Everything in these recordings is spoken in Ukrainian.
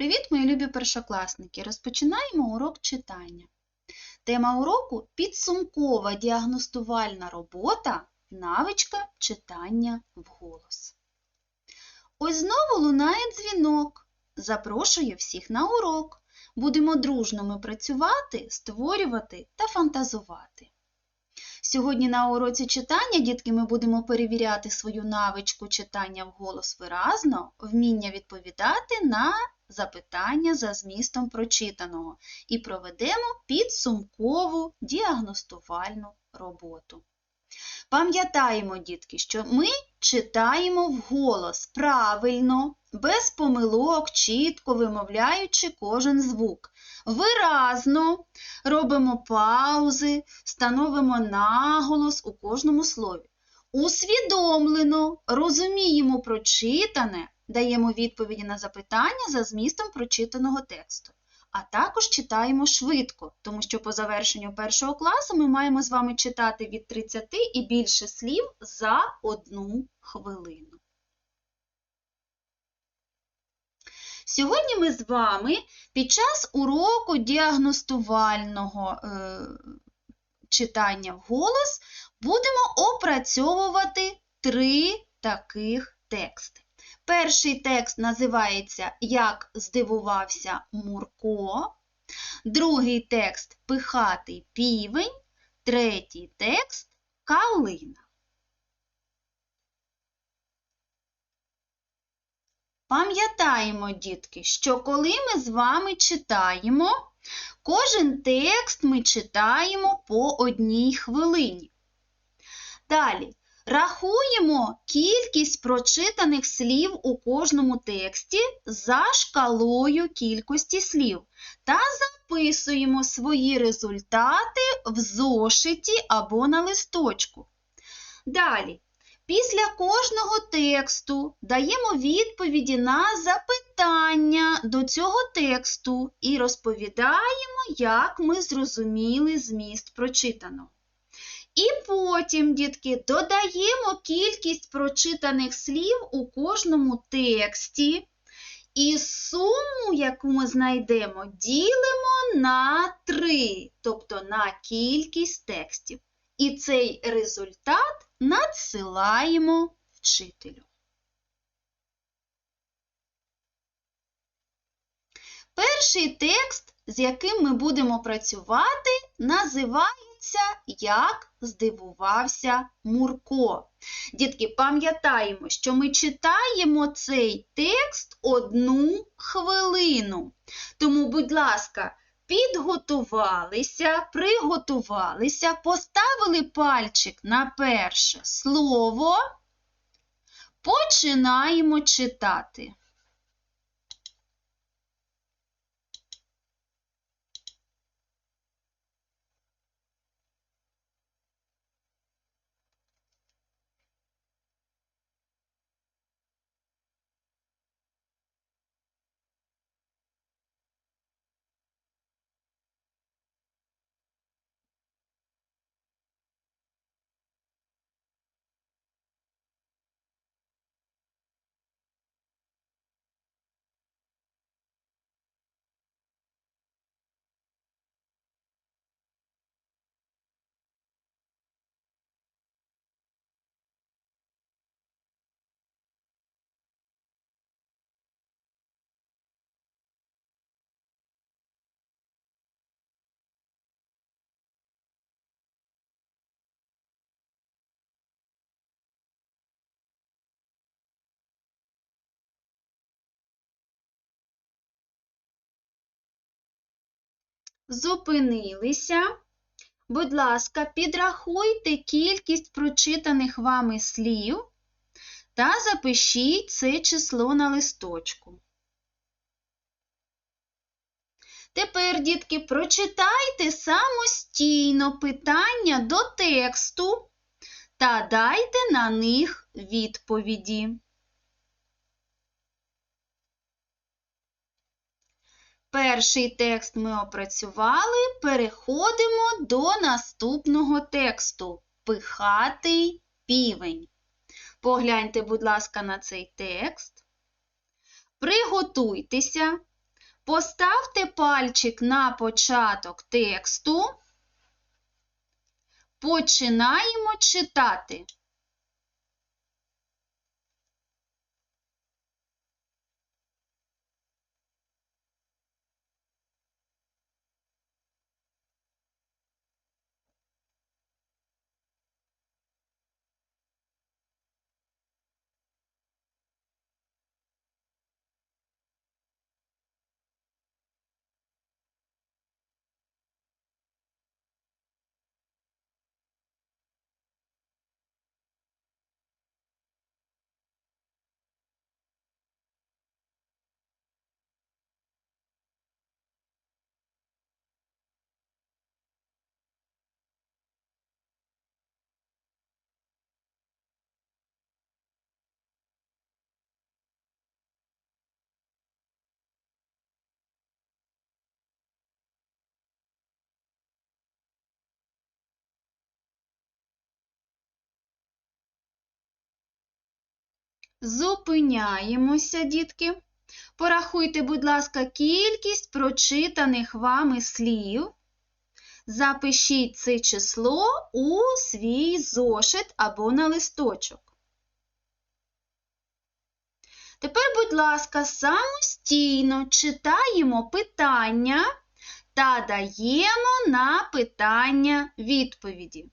Привіт, мої любі першокласники! Розпочинаємо урок читання. Тема уроку підсумкова діагностувальна робота навичка читання вголос. Ось знову лунає дзвінок. Запрошую всіх на урок. Будемо дружно ми працювати, створювати та фантазувати. Сьогодні на уроці читання, дітки, ми будемо перевіряти свою навичку читання вголос виразно, вміння відповідати на запитання за змістом прочитаного і проведемо підсумкову діагностувальну роботу. Пам'ятаємо, дітки, що ми читаємо вголос правильно, без помилок, чітко вимовляючи кожен звук. Виразно робимо паузи, становимо наголос у кожному слові. Усвідомлено розуміємо прочитане, даємо відповіді на запитання за змістом прочитаного тексту. А також читаємо швидко, тому що по завершенню першого класу ми маємо з вами читати від 30 і більше слів за одну хвилину. Сьогодні ми з вами під час уроку діагностувального е, читання вголос будемо опрацьовувати три таких тексти. Перший текст називається Як здивувався Мурко. Другий текст Пихатий півень. Третій текст Калина. Пам'ятаємо, дітки, що коли ми з вами читаємо, кожен текст ми читаємо по одній хвилині. Далі рахуємо кількість прочитаних слів у кожному тексті за шкалою кількості слів та записуємо свої результати в зошиті або на листочку. Далі Після кожного тексту даємо відповіді на запитання до цього тексту і розповідаємо, як ми зрозуміли зміст прочитаного. І потім, дітки, додаємо кількість прочитаних слів у кожному тексті. І суму, яку ми знайдемо, ділимо на 3, тобто на кількість текстів. І цей результат надсилаємо вчителю. Перший текст, з яким ми будемо працювати, називається Як здивувався Мурко. Дітки, пам'ятаємо, що ми читаємо цей текст одну хвилину. Тому, будь ласка, Підготувалися, приготувалися, поставили пальчик на перше слово, починаємо читати. Зупинилися. Будь ласка, підрахуйте кількість прочитаних вами слів та запишіть це число на листочку. Тепер, дітки, прочитайте самостійно питання до тексту та дайте на них відповіді. Перший текст ми опрацювали, переходимо до наступного тексту Пихатий півень. Погляньте, будь ласка, на цей текст. Приготуйтеся, Поставте пальчик на початок тексту. Починаємо читати. Зупиняємося, дітки. Порахуйте, будь ласка, кількість прочитаних вами слів. Запишіть це число у свій зошит або на листочок. Тепер, будь ласка, самостійно читаємо питання та даємо на питання відповіді.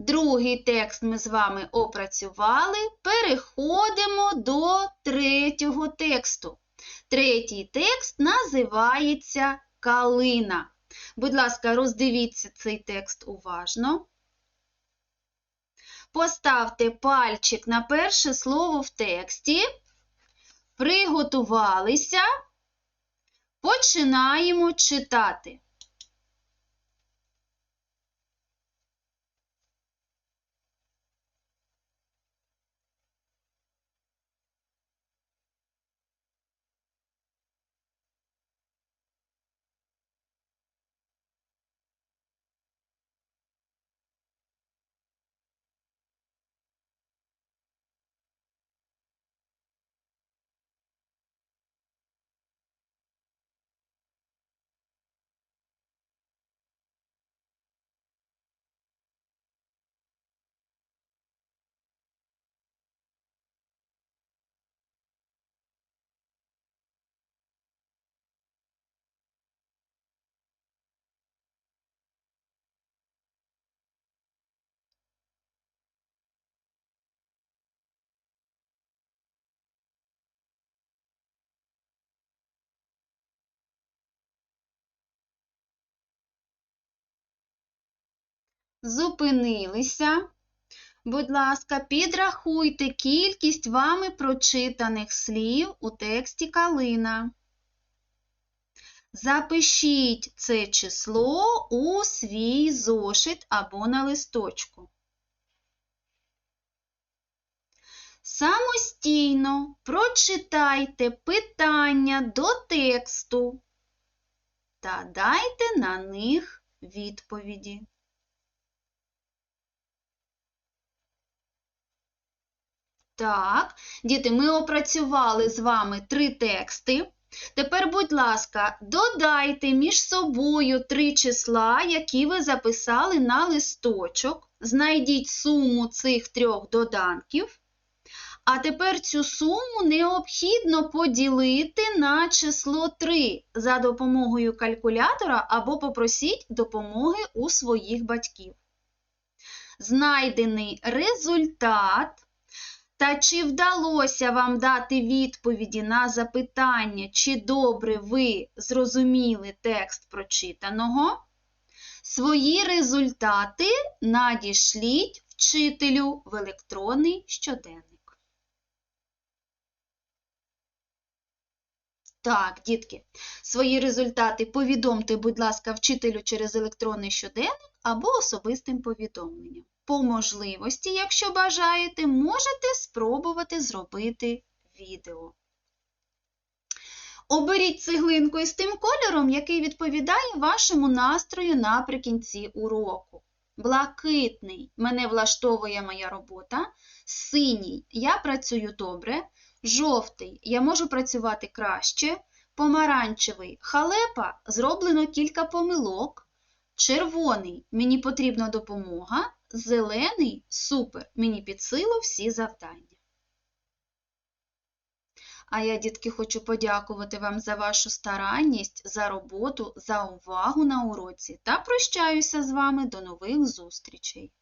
Другий текст ми з вами опрацювали. Переходимо до третього тексту. Третій текст називається Калина. Будь ласка, роздивіться цей текст уважно. Поставте пальчик на перше слово в тексті. Приготувалися. Починаємо читати. Зупинилися. Будь ласка, підрахуйте кількість вами прочитаних слів у тексті калина. Запишіть це число у свій зошит або на листочку. Самостійно прочитайте питання до тексту та дайте на них відповіді. Так, діти, ми опрацювали з вами три тексти. Тепер, будь ласка, додайте між собою три числа, які ви записали на листочок. Знайдіть суму цих трьох доданків. А тепер цю суму необхідно поділити на число 3 за допомогою калькулятора або попросіть допомоги у своїх батьків. Знайдений результат. Та чи вдалося вам дати відповіді на запитання, чи добре ви зрозуміли текст прочитаного? Свої результати надішліть вчителю в електронний щоденник. Так, дітки, свої результати повідомте, будь ласка, вчителю через електронний щоденник або особистим повідомленням. По можливості, якщо бажаєте, можете спробувати зробити відео. Оберіть цеглинку із тим кольором, який відповідає вашому настрою наприкінці уроку. Блакитний мене влаштовує моя робота. Синій я працюю добре. Жовтий я можу працювати краще. Помаранчевий халепа зроблено кілька помилок. Червоний мені потрібна допомога. Зелений супер, мені під силу всі завдання. А я, дітки, хочу подякувати вам за вашу старанність, за роботу, за увагу на уроці та прощаюся з вами до нових зустрічей.